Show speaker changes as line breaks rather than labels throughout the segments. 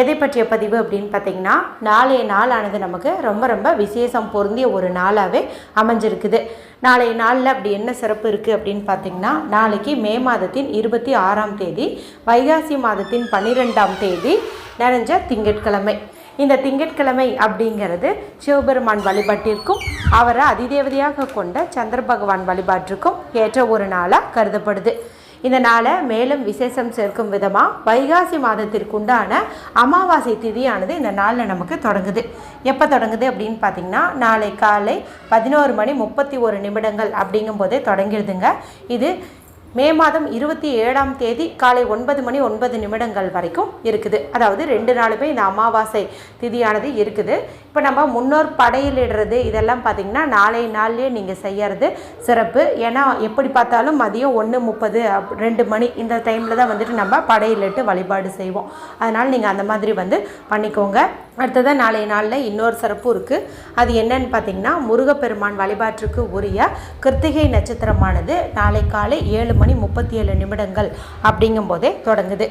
எதை பற்றிய பதிவு அப்படின்னு பார்த்தீங்கன்னா நாளைய நாளானது நமக்கு ரொம்ப ரொம்ப விசேஷம் பொருந்திய ஒரு நாளாகவே அமைஞ்சிருக்குது. நாளைய நாளில் அப்படி என்ன சிறப்பு இருக்குது அப்படின்னு பார்த்தீங்கன்னா நாளைக்கு மே மாதத்தின் இருபத்தி ஆறாம் தேதி வைகாசி மாதத்தின் பன்னிரெண்டாம் தேதி நிறைஞ்ச திங்கட்கிழமை. இந்த திங்கட்கிழமை அப்படிங்கிறது சிவபெருமான் வழிபாட்டிற்கும் அவரை அதிதேவதையாக கொண்ட சந்திர பகவான் வழிபாட்டிற்கும் ஏற்ற ஒரு நாளாக கருதப்படுது. இந்த நாளை மேலும் விசேஷம் சேர்க்கும் விதமாக வைகாசி மாதத்திற்குண்டான அமாவாசை திதியானது இந்த நாளில் நமக்கு தொடங்குது. எப்போ தொடங்குது அப்படின்னு பார்த்தீங்கன்னா நாளை காலை பதினோரு மணி முப்பத்தி ஒரு நிமிடங்கள் அப்படிங்கும்போதே தொடங்கிடுதுங்க. இது மே மாதம் இருபத்தி ஏழாம் தேதி காலை ஒன்பது மணி ஒன்பது நிமிடங்கள் வரைக்கும் இருக்குது. அதாவது ரெண்டு நாளுமே இந்த அமாவாசை திதியானது இருக்குது. இப்போ நம்ம முன்னோர் படையிலிடுறது இதெல்லாம் பார்த்திங்கன்னா நாளை நாள்லேயே நீங்கள் செய்யறது சிறப்பு. ஏன்னா எப்படி பார்த்தாலும் மதியம் ஒன்று முப்பது ரெண்டு மணி இந்த டைமில் தான் வந்துட்டு நம்ம படையிலிட்டு வழிபாடு செய்வோம். அதனால் நீங்கள் அந்த மாதிரி வந்து பண்ணிக்கோங்க. அடுத்ததாக நாளைய நாளில் இன்னொரு சிறப்பு இருக்குது அது என்னன்னு பார்த்தீங்கன்னா முருகப்பெருமான் வழிபாட்டுக்கு உரிய கிருத்திகை நட்சத்திரமானது நாளை காலை ஏழு மணி முப்பத்தி ஏழு நிமிடங்கள் அப்படிங்கும்போதே தொடங்குது.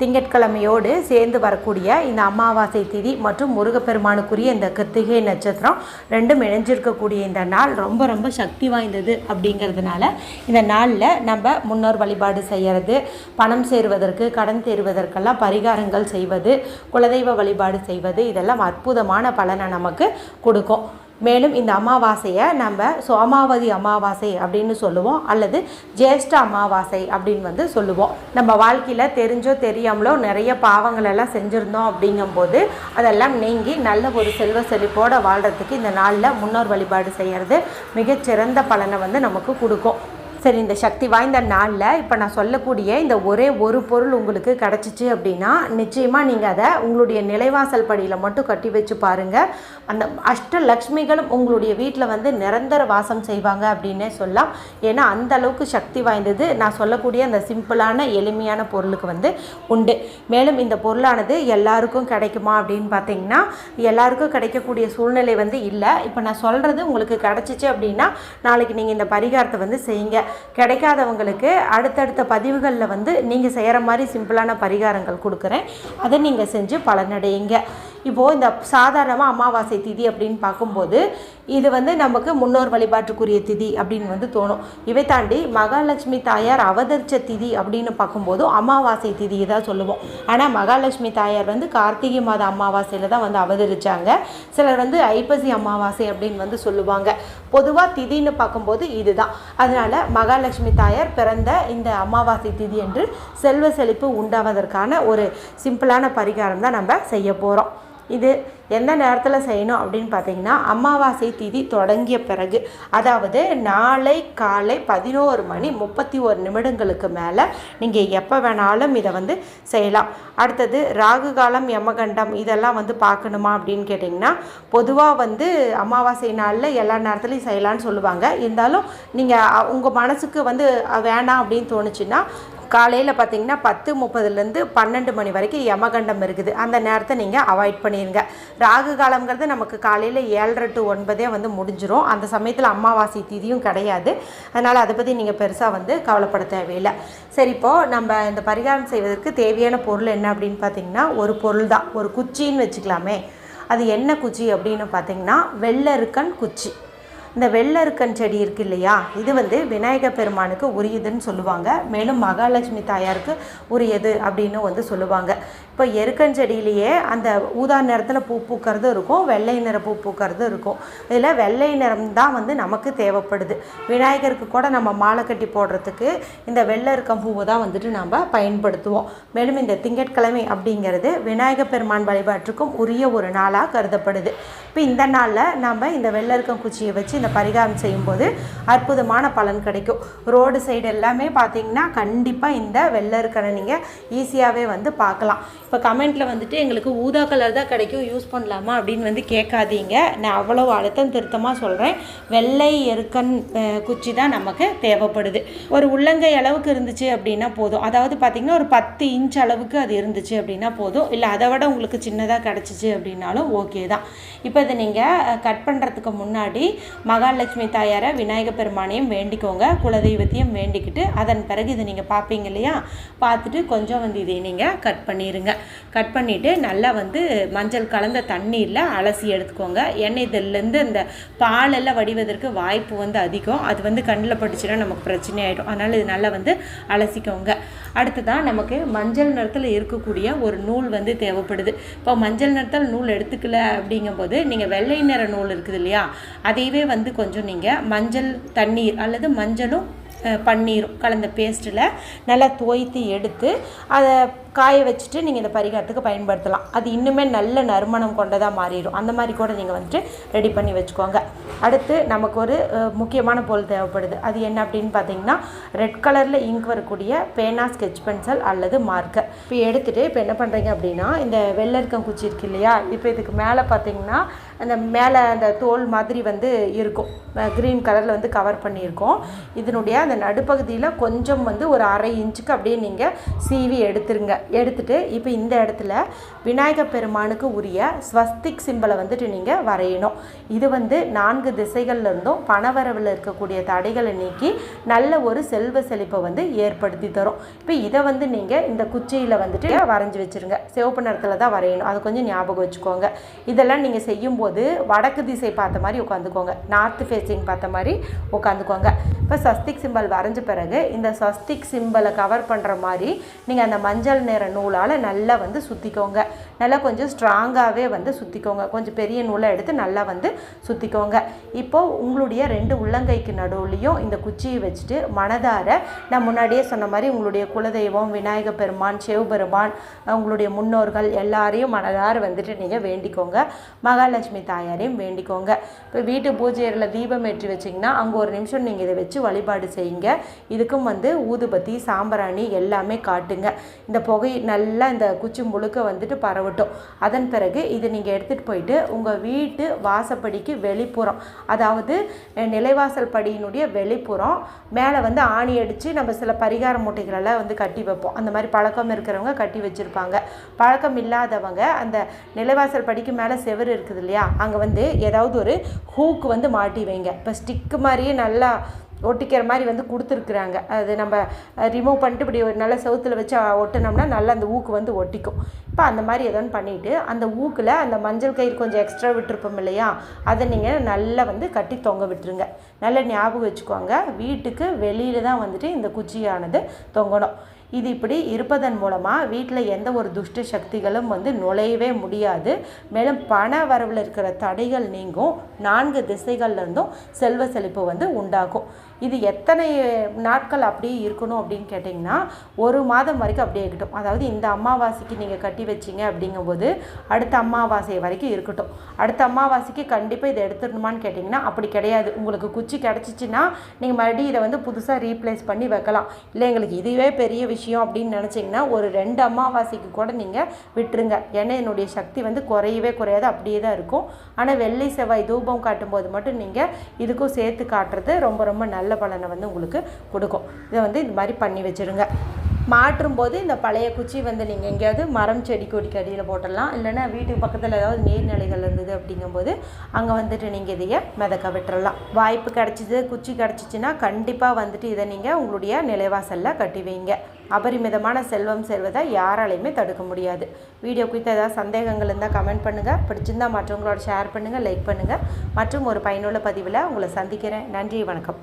திங்கட்கிழமையோடு சேர்ந்து வரக்கூடிய இந்த அமாவாசை திதி மற்றும் முருகப்பெருமானுக்குரிய இந்த கிருத்திகை நட்சத்திரம் ரெண்டும் இணைஞ்சிருக்கக்கூடிய இந்த நாள் ரொம்ப ரொம்ப சக்தி வாய்ந்தது அப்படிங்கிறதுனால இந்த நாளில் நம்ம முன்னோர் வழிபாடு செய்கிறது பணம் சேருவதற்கு கடன் தேருவதற்கெல்லாம் பரிகாரங்கள் செய்வது குலதெய்வ வழிபாடு செய்வது இதெல்லாம் அற்புதமான பலனை நமக்கு கொடுக்கும். மேலும் இந்த அமாவாசையை நம்ம சோமாவதி அமாவாசை அப்படின்னு சொல்லுவோம் அல்லது ஜேஷ்ட அமாவாசை அப்படின்னு வந்து சொல்லுவோம். நம்ம வாழ்க்கையில் தெரிஞ்சோ தெரியாமலோ நிறைய பாவங்கள் எல்லாம் செஞ்சுருந்தோம் அப்படிங்கும்போது அதெல்லாம் நீங்கி நல்ல ஒரு செல்வ செழிப்போடு வாழ்கிறதுக்கு இந்த நாளில் முன்னோர் வழிபாடு செய்கிறது மிகச்சிறந்த பலனை வந்து நமக்கு கொடுக்கும். சரி இந்த சக்தி வாய்ந்த நாளில் இப்போ நான் சொல்லக்கூடிய இந்த ஒரே ஒரு பொருள் உங்களுக்கு கிடச்சிச்சு அப்படின்னா நிச்சயமாக நீங்கள் அதை உங்களுடைய நிலைவாசல் படியில் மட்டும் கட்டி வச்சு பாருங்கள் அந்த அஷ்ட லக்ஷ்மிகளும் உங்களுடைய வீட்டில் வந்து நிரந்தர வாசம் செய்வாங்க அப்படின்னே சொல்லலாம். ஏன்னா அந்த அளவுக்கு சக்தி வாய்ந்தது. நான் சொல்லக்கூடிய அந்த சிம்பிளான எளிமையான பொருளுக்கு வந்து உண்டு. மேலும் இந்த பொருளானது எல்லாருக்கும் கிடைக்குமா அப்படின்னு பார்த்தீங்கன்னா எல்லாருக்கும் கிடைக்கக்கூடிய சூழ்நிலை வந்து இல்லை. இப்போ நான் சொல்கிறது உங்களுக்கு கிடச்சிச்சு அப்படின்னா நாளைக்கு நீங்கள் இந்த பரிகாரத்தை வந்து செய்யுங்க. கிடைக்காதவங்களுக்கு அடுத்தடுத்த பதிவுகளில் வந்து நீங்கள் செய்கிற மாதிரி சிம்பிளான பரிகாரங்கள் கொடுக்குறேன். அதை நீங்கள் செஞ்சு பலனடையுங்க. இப்போது இந்த சாதாரணமாக அமாவாசை திதி அப்படின்னு பார்க்கும்போது இது வந்து நமக்கு முன்னோர் வழிபாட்டுக்குரிய திதி அப்படின்னு வந்து தோணும். இவை தாண்டி மகாலட்சுமி தாயார் அவதரித்த திதி அப்படின்னு பார்க்கும்போது அமாவாசை திதியை தான் சொல்லுவோம். ஆனால் மகாலட்சுமி தாயார் வந்து கார்த்திகை மாத அமாவாசையில் தான் வந்து அவதரித்தாங்க சிலர் வந்து ஐப்பசி அமாவாசை அப்படின்னு வந்து சொல்லுவாங்க. பொதுவாக திதின்னு பார்க்கும்போது இதுதான். அதனால் மகாலட்சுமி தாயார் பிறந்த இந்த அமாவாசை திதி என்று செல்வ செழிப்பு உண்டாவதற்கான ஒரு சிம்பிளான பரிகாரம் தான் நம்ம செய்ய போகிறோம் இது எந்த நேரத்தில் செய்யணும் அப்படின்னு பார்த்தீங்கன்னா அமாவாசை திதி தொடங்கிய பிறகு அதாவது நாளை காலை பதினோரு மணி முப்பத்தி ஒரு நிமிடங்களுக்கு மேலே நீங்கள் எப்போ வேணாலும் இதை வந்து செய்யலாம். அடுத்தது ராகு காலம் யமகண்டம் இதெல்லாம் வந்து பார்க்கணுமா அப்படின்னு கேட்டிங்கன்னா பொதுவாக வந்து அமாவாசை நாளில் எல்லா நேரத்துலையும் செய்யலான்னு சொல்லுவாங்க. இருந்தாலும் நீங்கள் உங்கள் மனசுக்கு வந்து வேணாம் அப்படின்னு தோணுச்சுன்னா காலையில் பார்த்தீங்கன்னா பத்து முப்பதுலேருந்து பன்னெண்டு மணி வரைக்கும் யமகண்டம் இருக்குது. அந்த நேரத்தை நீங்கள் அவாய்ட் பண்ணிடுங்க ராகு காலங்கிறது நமக்கு காலையில் ஏழரை டு ஒன்பதே வந்து முடிஞ்சிடும் அந்த சமயத்தில் அமாவாசை திதியும் கிடையாது. அதனால் அதை பற்றி நீங்கள் பெருசாக வந்து கவலைப்பட தேவையில்லை. சரி இப்போது நம்ம இந்த பரிகாரம் செய்வதற்கு தேவையான பொருள் என்ன அப்படின்னு பார்த்தீங்கன்னா ஒரு பொருள் தான் ஒரு குச்சின்னு வச்சுக்கலாமே. அது என்ன குச்சி அப்படின்னு பார்த்தீங்கன்னா வெள்ளருக்கன் குச்சி. இந்த வெள்ளருக்கன் செடி இருக்கு இல்லையா? இது வந்து விநாயக பெருமானுக்கு உரியதுன்னு சொல்லுவாங்க. மேலும் மகாலட்சுமி தாயாருக்கு உரியது அப்படின்னு வந்து சொல்லுவாங்க. இப்போ எருக்கன் செடியிலேயே அந்த ஊதா நிறத்தில் பூ பூக்கிறது இருக்கும் வெள்ளை நிற பூ பூக்கிறது இருக்கும். இதில் வெள்ளை நிறம் தான் வந்து நமக்கு தேவைப்படுது. விநாயகருக்கு கூட நம்ம மாலை கட்டி போடுறதுக்கு இந்த வெள்ளருக்கம் பூவை தான் வந்துட்டு நம்ம பயன்படுத்துவோம். மேலும் இந்த திங்கட்கிழமை அப்படிங்கிறது விநாயக பெருமான் வழிபாட்டுக்கும் உரிய ஒரு நாளாக கருதப்படுது. இப்போ இந்த நாளில் நம்ம இந்த வெள்ளருக்கம் குச்சியை வச்சு இந்த பரிகாரம் செய்யும்போது அற்புதமான பலன் கிடைக்கும். ரோடு சைடு எல்லாமே பார்த்தீங்கன்னா கண்டிப்பாக இந்த வெள்ளருக்கனை நீங்கள் ஈஸியாகவே வந்து பார்க்கலாம் இப்போ கமெண்ட்டில் வந்துட்டு எங்களுக்கு ஊதா கலர் தான் கிடைக்கும் யூஸ் பண்ணலாமா அப்படின்னு வந்து கேட்காதீங்க. நான் அவ்வளோ அழுத்தம் திருத்தமாக சொல்கிறேன் வெள்ளை எருக்கன் குச்சி தான் நமக்கு தேவைப்படுது. ஒரு உள்ளங்கை அளவுக்கு இருந்துச்சு அப்படின்னா போதும். அதாவது பார்த்திங்கன்னா ஒரு பத்து இன்ச் அளவுக்கு அது இருந்துச்சு அப்படின்னா போதும். இல்லை அதை விட உங்களுக்கு சின்னதாக கிடச்சிச்சு அப்படின்னாலும் ஓகே தான். இப்போ இதை நீங்கள் கட் பண்ணுறதுக்கு முன்னாடி மகாலட்சுமி தாயாரை விநாயகர் பெருமானையும் வேண்டிக்கோங்க. குலதெய்வத்தையும் வேண்டிக்கிட்டு அதன் பிறகு இதை நீங்கள் பார்ப்பீங்க இல்லையா? பார்த்துட்டு கொஞ்சம் வந்து இதை நீங்கள் கட் பண்ணிடுங்க கட் பண்ணிவிட்டு நல்லா வந்து மஞ்சள் கலந்த தண்ணீரில் அலசி எடுத்துக்கோங்க. எண்ணெய் இதிலேருந்து இந்த பாலெல்லாம் வடிவதற்கு வாய்ப்பு வந்து அதிகம். அது வந்து கண்ணில் பட்டுச்சுன்னா நமக்கு பிரச்சனை ஆகிடும் அதனால் இது நல்லா வந்து அலசிக்கோங்க. அடுத்ததாக நமக்கு மஞ்சள் நிறத்தில் இருக்கக்கூடிய ஒரு நூல் வந்து தேவைப்படுது. இப்போ மஞ்சள் நிறத்தில் நூல் எடுத்துக்கல அப்படிங்கும்போது நீங்கள் நீங்கள் வெள்ளை நிற நூல் இருக்குது இல்லையா? அதையவே வந்து கொஞ்சம் நீங்கள் மஞ்சள் தண்ணீர் அல்லது மஞ்சளும் பன்னீரும் கலந்த பேஸ்ட்டில் நல்லா தோய்த்து எடுத்து அதை காய வச்சுட்டு நீங்கள் இந்த பரிகாரத்துக்கு பயன்படுத்தலாம். அது இன்னுமே நல்ல நறுமணம் கொண்டதாக மாறிடும். அந்த மாதிரி கூட நீங்கள் வந்துட்டு ரெடி பண்ணி வச்சுக்கோங்க. அடுத்து நமக்கு ஒரு முக்கியமான பொருள் தேவைப்படுது. அது என்ன அப்படின்னு பார்த்தீங்கன்னா ரெட் கலரில் இங்க் வரக்கூடிய பேனா ஸ்கெச் பென்சில் அல்லது மார்க்கர் இப்போ எடுத்துகிட்டு இப்போ என்ன பண்ணுறீங்க அப்படின்னா இந்த வெள்ளரிக்கம் குச்சி இருக்கு இல்லையா? இப்போ இதுக்கு மேலே பார்த்தீங்கன்னா அந்த மேலே அந்த தோல் மாதிரி வந்து இருக்கும். க்ரீன் கலரில் வந்து கவர் பண்ணியிருக்கோம். இதனுடைய அந்த நடுப்பகுதியில் கொஞ்சம் வந்து ஒரு அரை இன்ச்சுக்கு அப்படியே நீங்கள் சீவி எடுத்துருங்க. எடுத்துகிட்டு இப்போ இந்த இடத்துல விநாயகர் பெருமானுக்கு உரிய ஸ்வஸ்திக் சிம்பிளை வந்துட்டு நீங்கள் வரையணும். இது வந்து நான்கு திசைகள்ல இருந்தும் பணவரவில் இருக்கக்கூடிய தடைகளை நீக்கி நல்ல ஒரு செல்வ செழிப்பை வந்து ஏற்படுத்தி தரும். இப்போ இதை வந்து நீங்கள் இந்த குச்சியில் வந்துட்டு வரைஞ்சி வச்சுருங்க. சிவப்பு நிறத்தில் தான் வரையணும். அது கொஞ்சம் ஞாபகம் வச்சுக்கோங்க. இதெல்லாம் நீங்கள் செய்யும்போது வடக்கு திசை பார்த்த மாதிரி உட்காந்துக்கோங்க. நார்த்து ஃபேஸிங் பார்த்த மாதிரி உட்காந்துக்கோங்க. இப்போ சஸ்திக் சிம்பல் வரைஞ்ச பிறகு இந்த சஸ்திக் சிம்பலை கவர் பண்ணுற மாதிரி நீங்கள் அந்த மஞ்சள் நிற நூலால் நல்லா வந்து சுற்றிக்கோங்க நல்லா கொஞ்சம் ஸ்ட்ராங்காகவே வந்து சுற்றிக்கோங்க கொஞ்சம் பெரிய நூலை எடுத்து நல்லா வந்து சுற்றிக்கோங்க இப்போது உங்களுடைய ரெண்டு உள்ளங்கைக்கு நடுவுலையும் இந்த குச்சியை வச்சுட்டு மனதார நான் முன்னாடியே சொன்ன மாதிரி உங்களுடைய குலதெய்வம் விநாயக பெருமான் சிவபெருமான் உங்களுடைய முன்னோர்கள் எல்லாரையும் மனதார வந்துட்டு நீங்கள் வேண்டிக்கோங்க. மகாலட்சுமி தாயாரையும் வேண்டிக்கோங்க. இப்போ வீட்டு பூஜை அறையில் தீபம் ஏற்றி வச்சிங்கன்னா அங்கே ஒரு நிமிஷம் நீங்கள் இதை வச்சு வழிபாடு செய்யுங்க. இதுக்கும் வந்து ஊதுபத்தி சாம்பிராணி எல்லாமே காட்டுங்க. இந்த புகை நல்லா இந்த குச்சி முழுக்க வந்துட்டு பரவட்டும். அதன் பிறகு இதை நீங்கள் எடுத்துகிட்டு போயிட்டு உங்கள் வீட்டு வாசப்படிக்கு வெளிப்புறம் அதாவது நிலைவாசல் படியினுடைய வெளிப்புறம் மேலே வந்து ஆணி அடித்து நம்ம சில பரிகார மூட்டைகளெல்லாம் வந்து கட்டி வைப்போம். அந்த மாதிரி பழக்கம் இருக்கிறவங்க கட்டி வச்சுருப்பாங்க. பழக்கம் இல்லாதவங்க அந்த நிலைவாசல் படிக்கு மேலே செவரு இருக்குது இல்லையா அங்கே வந்து ஏதாவது ஒரு ஹூக்கு வந்து மாட்டி வைங்க. இப்போ ஸ்டிக்கு மாதிரியே நல்லா ஒட்டிக்கிற மாதிரி வந்து கொடுத்துருக்குறாங்க. அது நம்ம ரிமூவ் பண்ணிட்டு இப்படி ஒரு நல்ல செவுத்தில் வச்சு ஒட்டினோம்னா நல்லா அந்த ஊக்கு வந்து ஒட்டிக்கும். இப்போ அந்த மாதிரி எதோன்னு பண்ணிவிட்டு அந்த ஊக்கில் அந்த மஞ்சள் கயிறு கொஞ்சம் எக்ஸ்ட்ரா விட்டுருப்போம் இல்லையா அதை நீங்கள் நல்லா வந்து கட்டி தொங்க விட்டுருங்க. நல்லா ஞாபகம் வச்சுக்கோங்க வீட்டுக்கு வெளியில் தான் வந்துட்டு இந்த குச்சியானது தொங்கணும். இது இப்படி இருப்பதன் மூலமாக வீட்டில் எந்த ஒரு துஷ்ட சக்திகளும் வந்து நுழையவே முடியாது. மேலும் பண வரவில் இருக்கிற தடைகள் நீங்கும். நான்கு திசைகள்லேருந்தும் செல்வ செழிப்பு வந்து உண்டாகும். இது எத்தனை நாட்கள் அப்படியே இருக்கணும் அப்படின்னு கேட்டிங்கன்னா ஒரு மாதம் வரைக்கும் அப்படியே இருக்கட்டும். அதாவது இந்த அமாவாசைக்கு நீங்கள் கட்டி வச்சிங்க அப்படிங்கும்போது அடுத்த அமாவாசை வரைக்கும் இருக்கட்டும். அடுத்த அமாவாசைக்கு கண்டிப்பாக இதை எடுத்துடணுமான்னு கேட்டிங்கன்னா அப்படி கிடையாது. உங்களுக்கு குச்சி கிடச்சிச்சின்னா நீங்கள் மறுபடியும் இதை வந்து புதுசாக ரீப்ளேஸ் பண்ணி வைக்கலாம். இல்லை எங்களுக்கு இதுவே பெரிய விஷயம். விஷயம் அப்படின்னு நினச்சிங்கன்னா ஒரு ரெண்டு அமாவாசைக்கு கூட நீங்கள் விட்டுருங்க. ஏன்னா என்னுடைய சக்தி வந்து குறையவே குறையாது அப்படியே தான் இருக்கும். ஆனால் வெள்ளை செவ்வாய் தூபம் காட்டும்போது மட்டும் நீங்கள் இதுக்கும் சேர்த்து காட்டுறது ரொம்ப ரொம்ப நல்ல நல்ல பலனை வந்து உங்களுக்கு கொடுக்கும். இதை வந்து இந்த மாதிரி பண்ணி வச்சுருங்க. மாற்றும் போது இந்த பழைய குச்சி வந்து நீங்கள் எங்கேயாவது மரம் செடி கொடிக்கு அடியில் போட்டுடலாம். இல்லைன்னா வீட்டுக்கு பக்கத்தில் ஏதாவது நீர்நிலைகள் இருந்தது அப்படிங்கும்போது அங்கே வந்துட்டு நீங்கள் இதையே மிதக்க விட்டுறலாம். வாய்ப்பு கிடச்சிது குச்சி கிடச்சிச்சின்னா கண்டிப்பாக வந்துட்டு இதை நீங்கள் உங்களுடைய நிலைவாசலில் கட்டி வைங்க. அபரிமிதமான செல்வம் செல்வதை யாராலையுமே தடுக்க முடியாது. வீடியோ குறித்த ஏதாவது சந்தேகங்கள் இருந்தால் கமெண்ட் பண்ணுங்கள் பிடிச்சிருந்தால் மற்றவங்களோட ஷேர் பண்ணுங்கள் லைக் பண்ணுங்கள் மற்றும் ஒரு பயனுள்ள பதிவில் உங்களை சந்திக்கிறேன். நன்றி வணக்கம்.